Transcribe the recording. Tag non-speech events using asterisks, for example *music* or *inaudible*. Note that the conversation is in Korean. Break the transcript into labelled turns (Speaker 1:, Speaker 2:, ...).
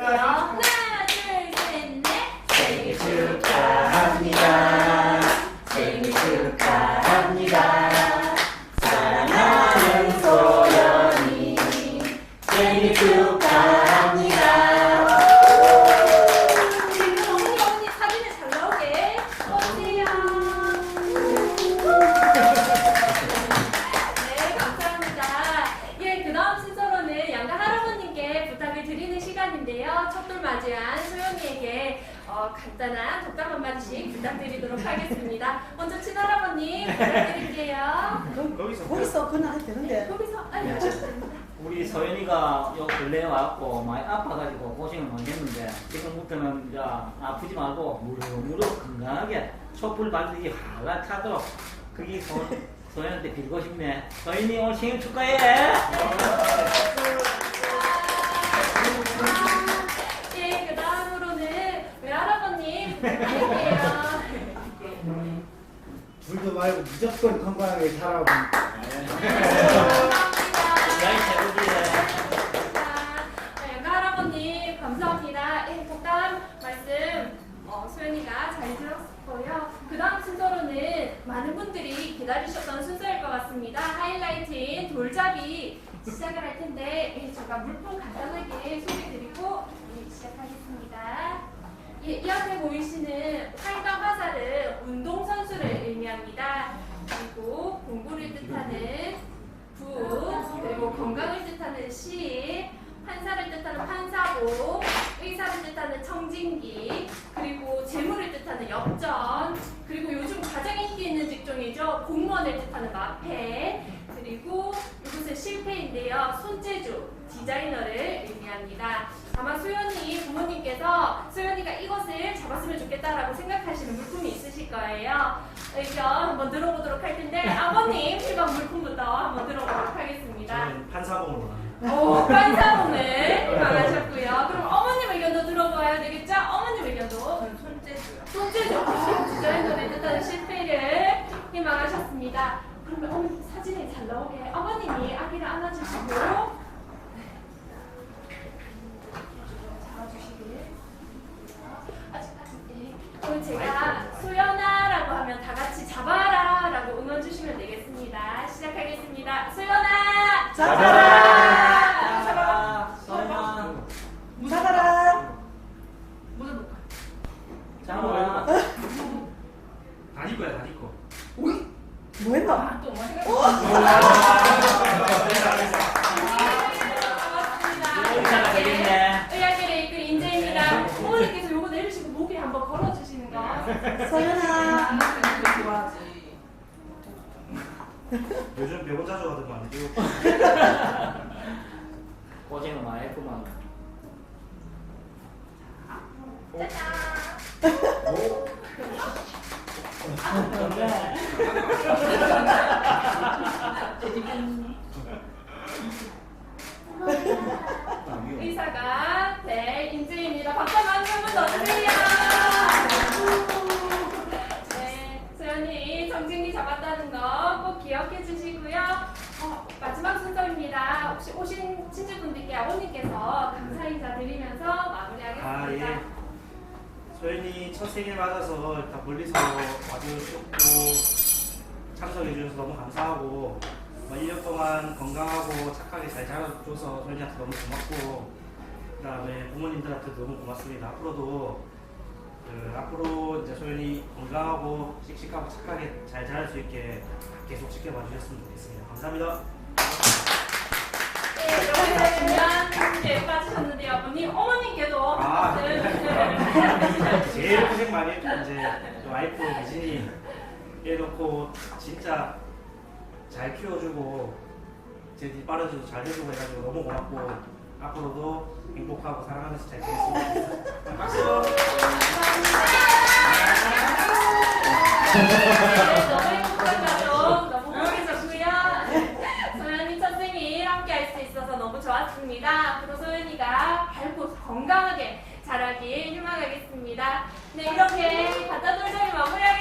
Speaker 1: 하 시간인데요. 첫돌 맞이한 소영이에게 어, 간단한 독담 한마디씩 부탁드리도록 하겠습니다. 먼저 친할아버님 부탁드릴게요.
Speaker 2: 거기서
Speaker 3: 거기서 그냥 해도 되는데.
Speaker 1: 거기서 알려주십니다.
Speaker 4: 우리 서연이가 요 근래에 와갖고 많이 아파가지고 고생을 많이 했는데 지금부터는 이제 아프지 말고 무럭무럭 건강하게 촛불 발들이 활락하도록 그게 소, 소연한테 빌고 싶네 서연이 오늘 생일 축하해
Speaker 1: 예, 그 다음으로는 외할아버님 부탁드릴게요.
Speaker 5: 둘도 말고 무조건 건강하게
Speaker 4: 야이 최고지
Speaker 1: 양가 할아버님 감사합니다. 예, 독담 말씀 어, 소연이가 잘 들었고요. 그 다음 순서로는 많은 분들이 기다리셨던 순서일 것 같습니다. 하이라이트인 돌잡이 시작을 할 텐데 예, 제가 물품 간단하게 소개드리고 예, 시작하겠습니다. 예, 이 앞에 보이시는 활강 화살은 운동선수를 의미합니다. 그리고 공부를 뜻하는 부, 그리고 건강을 뜻하는 시, 판사를 뜻하는 판사고, 의사를 뜻하는 청진기, 그리고 재물을 뜻하는 역전, 그리고 요즘 가장 인기 있는 직종이죠. 공무원을 뜻하는 마패, 그리고 이곳은 실패인데요. 손재주, 디자이너를 의미합니다. 아마 소연이 부모님께서 소연이가 이것을 잡았으면 좋겠다라고 생각하시는 물품이 있으실 거예요. 의견 한번 들어보도록 할 텐데 아버님 필요한 물품부터 한번 들어보도록 하겠습니다. 깐사봉을 희망하셨고요. 그럼 어머님 의견도 들어봐야 되겠죠? 어머님 의견도 손재주요. 손재주 디자이너를 뜻하는 실패를 희망하셨습니다. 그러면 어머니 사진에 잘 나오게 어머님이 아기를 안아주시고 잡아주시길. 아직 아직 예. 그럼 제가 소연아라고 하면 다 같이 잡아라라고 응원 주시면 되겠습니다. 시작하겠습니다. 소연아
Speaker 3: 잡아라!
Speaker 1: 잡아라.
Speaker 4: 서연아
Speaker 3: 잡아라!
Speaker 1: 모자 놓고.
Speaker 4: 잡 아
Speaker 2: 다니 거야 다니 거.
Speaker 3: 뭐 했나?
Speaker 1: 아, 또 뭐. 어머니께서 요거 내리시고.
Speaker 2: 요즘 병원 자주 가던 거 아니죠?
Speaker 4: 고생을 많이 했구만
Speaker 1: 의사가 될 인재입니다. 박수 많이 한번 넣어주세요. 네, 소연이 정진기 잡았다는 거 꼭 기억해 주시고요. 어, 마지막 순서입니다. 혹시 오신 친지분들께 아버님께서 감사 인사 드리면서 마무리하겠습니다.
Speaker 2: 아 예. 소연이 첫 생일 맞아서 일단 멀리서 와주셨고 참석해 주셔서 너무 감사하고 뭐 1년 동안 건강하고 착하게 잘 자라줘서 소연이한테 너무 고맙고 그 다음에 부모님들한테 너무 고맙습니다. 앞으로도 그 앞으로 이제 소연이 건강하고 씩씩하고 착하게 잘 자랄 수 있게 계속 지켜봐 주셨으면 좋겠습니다. 감사합니다.
Speaker 1: 네, 여기서 네, 빠지셨는데 아버님, 어머님께도
Speaker 2: 아.
Speaker 1: 네.
Speaker 2: 제일 고생 많이 했던 이제 와이프 유진이 해놓고 진짜 잘 키워주고 제 뒤 빨아주고 잘 해주고 해가지고 너무 고맙고 앞으로도 행복하고 사랑하면서 잘 지냈으면 박수!
Speaker 1: 네. 너무 행복하죠? 너무 행복했었고요. *laughs* 소연이 첫 생일 함께 할 수 있어서 너무
Speaker 2: 좋았습니다.
Speaker 1: 앞으로 소연이가 밝고 건강하게 자라길 희망하겠습니다. 봅니다. 네, 이렇게 가짜 돌장이 마무리하겠습니다.